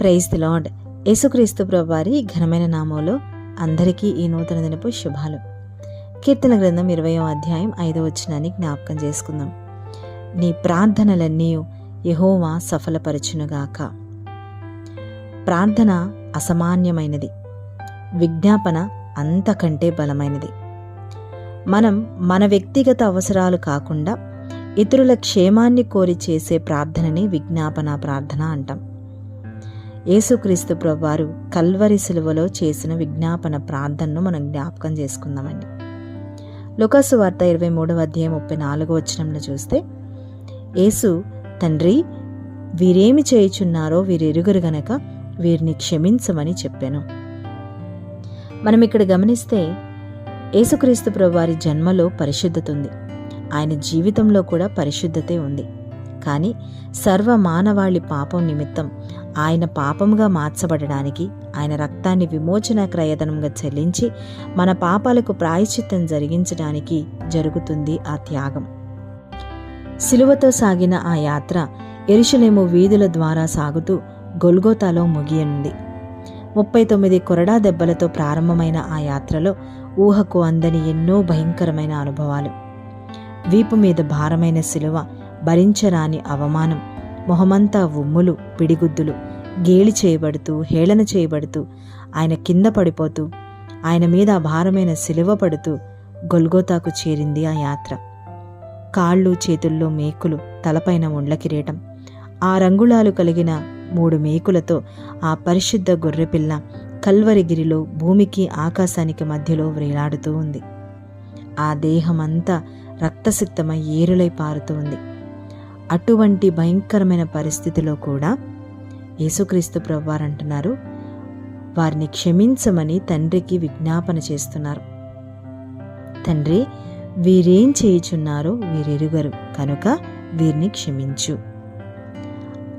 Praise the lord. యేసుక్రీస్తు ప్రభువారి ఘనమైన నామంలో అందరికీ ఈ నూతన దినపు శుభాలు. కీర్తన గ్రంథం ఇరవయో అధ్యాయం ఐదో వచనాన్ని జ్ఞాపకం చేసుకుందాం. నీ ప్రార్థనలన్నీ యహోవా సఫలపరచునుగాక. ప్రార్థన అసమాన్యమైనది. విజ్ఞాపన అంతకంటే బలమైనది. మనం మన వ్యక్తిగత అవసరాలు కాకుండా ఇతరుల క్షేమాన్ని కోరి చేసే ప్రార్థనని విజ్ఞాపన ప్రార్థన అంటాం. యేసుక్రీస్తు ప్రభువారు కల్వరి సిలువలో చేసిన విజ్ఞాపన ప్రార్థనను మనం జ్ఞాపకం చేసుకుందామండి. లుకాసు వార్త ఇరవై మూడవ అధ్యాయం ముప్పై నాలుగో వచనంలో చూస్తే యేసు తండ్రి వీరేమి చేయుచున్నారో వీరెరుగురు గనక వీరిని క్షమించమని చెప్పాను. మనం ఇక్కడ గమనిస్తే యేసుక్రీస్తు ప్రభువారి జన్మలో పరిశుద్ధత ఉంది ఆయన జీవితంలో కూడా పరిశుద్ధతే ఉంది. కానీ సర్వ మానవాళి పాపం నిమిత్తం ఆయన పాపముగా మార్చబడడానికి ఆయన రక్తాన్ని విమోచన క్రయధనంగా చెల్లించి మన పాపాలకు ప్రాయశ్చిత్తం జరిగించడానికి జరుగుతుంది ఆ త్యాగం. సిలువతో సాగిన ఆ యాత్ర ఎరుషలేము వీధుల ద్వారా సాగుతూ గొల్గోతాలో ముగియనుంది. ముప్పై తొమ్మిది కొరడా దెబ్బలతో ప్రారంభమైన ఆ యాత్రలో ఊహకు అందని ఎన్నో భయంకరమైన అనుభవాలు. వీపు మీద భారమైన సిలువ భరించరాని అవమానం. మొహమంతా ఉమ్ములు పిడిగుద్దులు. గేలి చేయబడుతూ హేళన చేయబడుతూ ఆయన కింద పడిపోతూ ఆయన మీద భారమైన సిలువ పడుతూ గొల్గోతాకు చేరింది ఆ యాత్ర. కాళ్ళు చేతుల్లో మేకులు తలపైన ముండ్ల కిరీటం. ఆ రంగుళాలు కలిగిన మూడు మేకులతో ఆ పరిశుద్ధ గొర్రెపిల్ల కల్వరిగిరిలో భూమికి ఆకాశానికి మధ్యలో వ్రేలాడుతూ ఉంది. ఆ దేహమంతా రక్తసిక్తమై ఏరులై పారుతూ ఉంది. అటువంటి భయంకరమైన పరిస్థితిలో కూడా యేసుక్రీస్తు ప్రభువారు అంటున్నారు వారిని క్షమించమని తండ్రికి విజ్ఞాపన చేస్తున్నారు. తండ్రి వీరేం చేయుచున్నారో వీరెరుగరు కనుక వీరిని క్షమించు.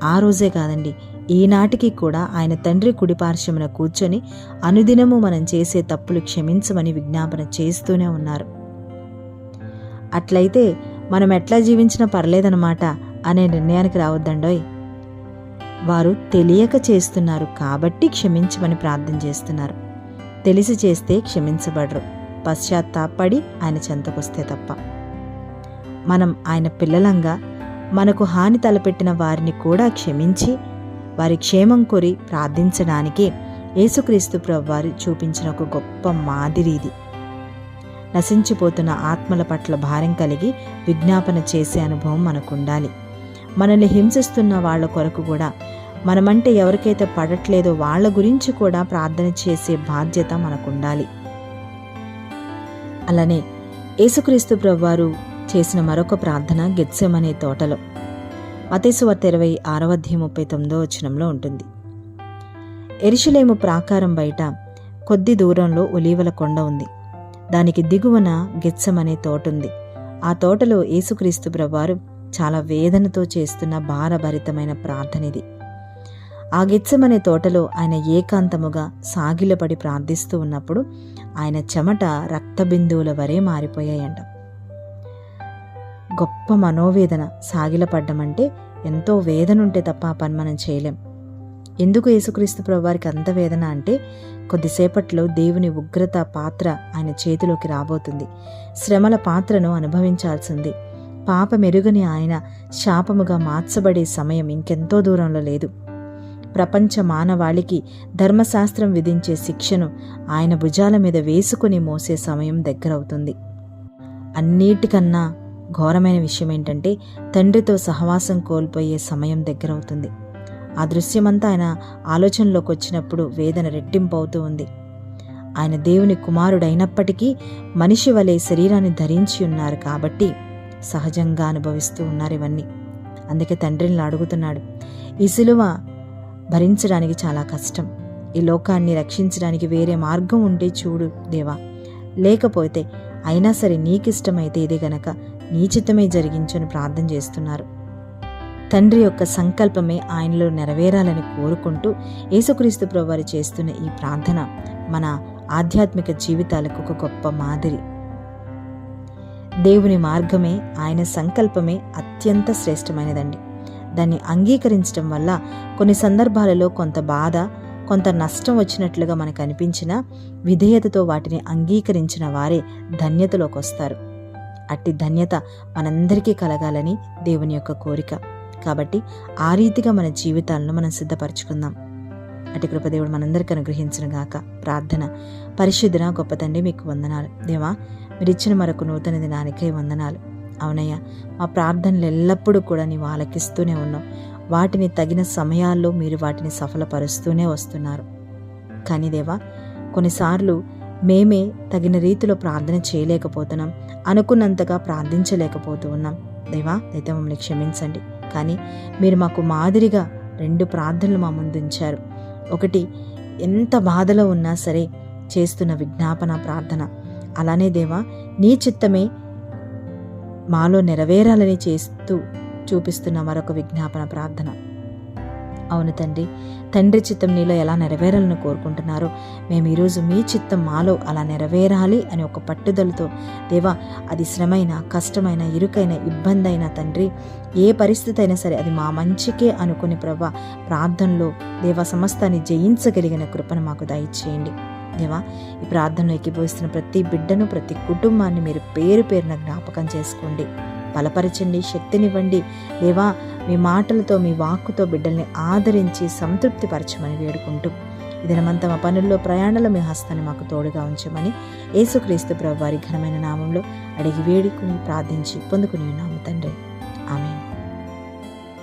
ఆ రోజే కాదండి ఈనాటికి కూడా ఆయన తండ్రి కుడిపార్శ్వమున కూర్చొని అనుదినము మనం చేసే తప్పులు క్షమించమని విజ్ఞాపన చేస్తూనే ఉన్నారు. అట్లయితే మనం ఎట్లా జీవించినా పర్లేదన్నమాట అనే నిర్ణయానికి రావద్దండోయ్. వారు తెలియక చేస్తున్నారు కాబట్టి క్షమించమని ప్రార్థన చేస్తున్నారు. తెలిసి చేస్తే క్షమించబడరు. పశ్చాత్తాపడి ఆయన చెంతకొస్తే తప్ప. మనం ఆయన పిల్లలంగా మనకు హాని తలపెట్టిన వారిని కూడా క్షమించి వారి క్షేమం కోరి ప్రార్థించడానికి యేసుక్రీస్తు ప్రభువారు చూపించిన ఒక గొప్ప మాదిరి ఇది. నశించిపోతున్న ఆత్మల పట్ల భారం కలిగి విజ్ఞాపన చేసే అనుభవం మనకుండాలి. మనల్ని హింసిస్తున్న వాళ్ళ కొరకు కూడా మనమంటే ఎవరికైతే పడట్లేదో వాళ్ళ గురించి కూడా ప్రార్థన చేసే బాధ్యత మనకుండాలి. అలానే యేసుక్రీస్తు ప్రభువారు చేసిన మరొక ప్రార్థన గెత్సెమనే తోటలో. మతేశ్వర్త ఇరవై ఆరవ అధ్యాయం ముప్పై తొమ్మిదో వచనంలో ఉంటుంది. ఎరిశిలేము ప్రాకారం బయట కొద్ది దూరంలో ఒలీవల కొండ ఉంది. దానికి దిగువన గెత్సమనే తోట ఉంది ఆ తోటలో యేసుక్రీస్తు ప్రభువారు చాలా వేదనతో చేస్తున్న భారభరితమైన ప్రార్థనిది. ఆ గెత్సమనే తోటలో ఆయన ఏకాంతముగా సాగిలపడి ప్రార్థిస్తూ ఉన్నప్పుడు ఆయన చెమట రక్తబిందువుల వరే మారిపోయాయంట. గొప్ప మనోవేదన సాగిలపడ్డమంటే ఎంతో వేదన ఉంటే తప్ప ఆ పని మనం చేయలేం. ఎందుకు యేసుక్రీస్తు ప్రభువారికి అంత వేదన అంటే కొద్దిసేపట్లో దేవుని ఉగ్రత పాత్ర ఆయన చేతిలోకి రాబోతుంది. శ్రమల పాత్రను అనుభవించాల్సింది. పాప మెరుగని ఆయన శాపముగా మార్చబడే సమయం ఇంకెంతో దూరంలో లేదు. ప్రపంచ మానవాళికి ధర్మశాస్త్రం విధించే శిక్షను ఆయన భుజాల మీద వేసుకుని మోసే సమయం దగ్గరవుతుంది. అన్నిటికన్నా ఘోరమైన విషయం ఏంటంటే తండ్రితో సహవాసం కోల్పోయే సమయం దగ్గరవుతుంది. ఆ దృశ్యమంతా ఆయన ఆలోచనలోకి వచ్చినప్పుడు వేదన రెట్టింపు అవుతూ ఉంది. ఆయన దేవుని కుమారుడైనప్పటికీ మనిషి వలె శరీరాన్ని ధరించి ఉన్నారు కాబట్టి సహజంగా అనుభవిస్తూ ఉన్నారు ఇవన్నీ. అందుకే తండ్రిని అడుగుతున్నాడు. ఈ సిలువ భరించడానికి చాలా కష్టం. ఈ లోకాన్ని రక్షించడానికి వేరే మార్గం ఉంటే చూడు దేవా. లేకపోతే అయినా సరే నీకిష్టమైతే ఇది గనక నీ చిత్తమే జరిగించని ప్రార్థన చేస్తున్నారు. తండ్రి యొక్క సంకల్పమే ఆయనలో నెరవేరాలని కోరుకుంటూ యేసుక్రీస్తు ప్రభువారు చేస్తున్న ఈ ప్రార్థన మన ఆధ్యాత్మిక జీవితాలకు ఒక గొప్ప మాదిరి. దేవుని మార్గమే ఆయన సంకల్పమే అత్యంత శ్రేష్టమైనదండి. దాన్ని అంగీకరించడం వల్ల కొన్ని సందర్భాలలో కొంత బాధ కొంత నష్టం వచ్చినట్లుగా మనకు అనిపించినా విధేయతతో వాటిని అంగీకరించిన వారే ధన్యతలోకి వస్తారు అట్టి ధన్యత మనందరికీ కలగాలని దేవుని యొక్క కోరిక. కాబట్టి ఆ రీతిగా మన జీవితాలను మనం సిద్ధపరచుకుందాం. అటు కృపదేవుడు మనందరికీ అనుగ్రహించిన గాక ప్రార్థన. పరిశుద్ధన గొప్ప తండ్రి మీకు వందనాలు. దేవా మీరు ఇచ్చిన మరొక నూతన దినానికై వందనాలు. అవునయ్యా మా ప్రార్థనలు ఎల్లప్పుడూ కూడా నీవు ఆలకిస్తూనే ఉన్నావు. వాటిని తగిన సమయాల్లో మీరు వాటిని సఫలపరుస్తూనే వస్తున్నారు. కానీ దేవా కొన్నిసార్లు మేమే తగిన రీతిలో ప్రార్థన చేయలేకపోతున్నాం. అనుకున్నంతగా ప్రార్థించలేకపోతూ ఉన్నాం. దేవా అయితే మమ్మల్ని క్షమించండి. కానీ మీరు మాకు మాదిరిగా రెండు ప్రార్థనలు మా ముందుంచారు. ఒకటి ఎంత బాధలో ఉన్నా సరే చేస్తున్న విజ్ఞాపన ప్రార్థన. అలానే దేవా నీ చిత్తమే మాలో నెరవేరాలని చేస్తూ చూపిస్తున్న మరొక విజ్ఞాపన ప్రార్థన. అవును తండ్రి. తండ్రి చిత్తం నీలో ఎలా నెరవేరాలని కోరుకుంటున్నారో మేము ఈరోజు మీ చిత్తం మాలో అలా నెరవేరాలి అని ఒక పట్టుదలతో దేవా అది శ్రమైన కష్టమైన ఇరుకైన ఇబ్బంది అయినా తండ్రి ఏ పరిస్థితి అయినా సరే అది మా మంచికే అనుకుని ప్రభా ప్రార్థనలో దేవా సమస్తాన్ని జయించగలిగిన కృపను మాకు దయచేయండి. దేవా ఈ ప్రార్థనలో ఎక్కిపోయిస్తున్న ప్రతి బిడ్డను ప్రతి కుటుంబాన్ని మీరు పేరు పేరున జ్ఞాపకం చేసుకోండి. బలపరచండి శక్తినివ్వండి. దేవా మీ మాటలతో మీ వాక్కుతో బిడ్డల్ని ఆదరించి సంతృప్తిపరచమని వేడుకుంటూ ఈ దినమంతా మా పనుల్లో ప్రయాణంలో మీ హస్తాన్ని మాకు తోడుగా ఉంచమని యేసుక్రీస్తు ప్రభు వారి ఘనమైన నామంలో అడిగి వేడుకుని ప్రార్థించి పొందుకుని ఉన్నాము తండ్రి.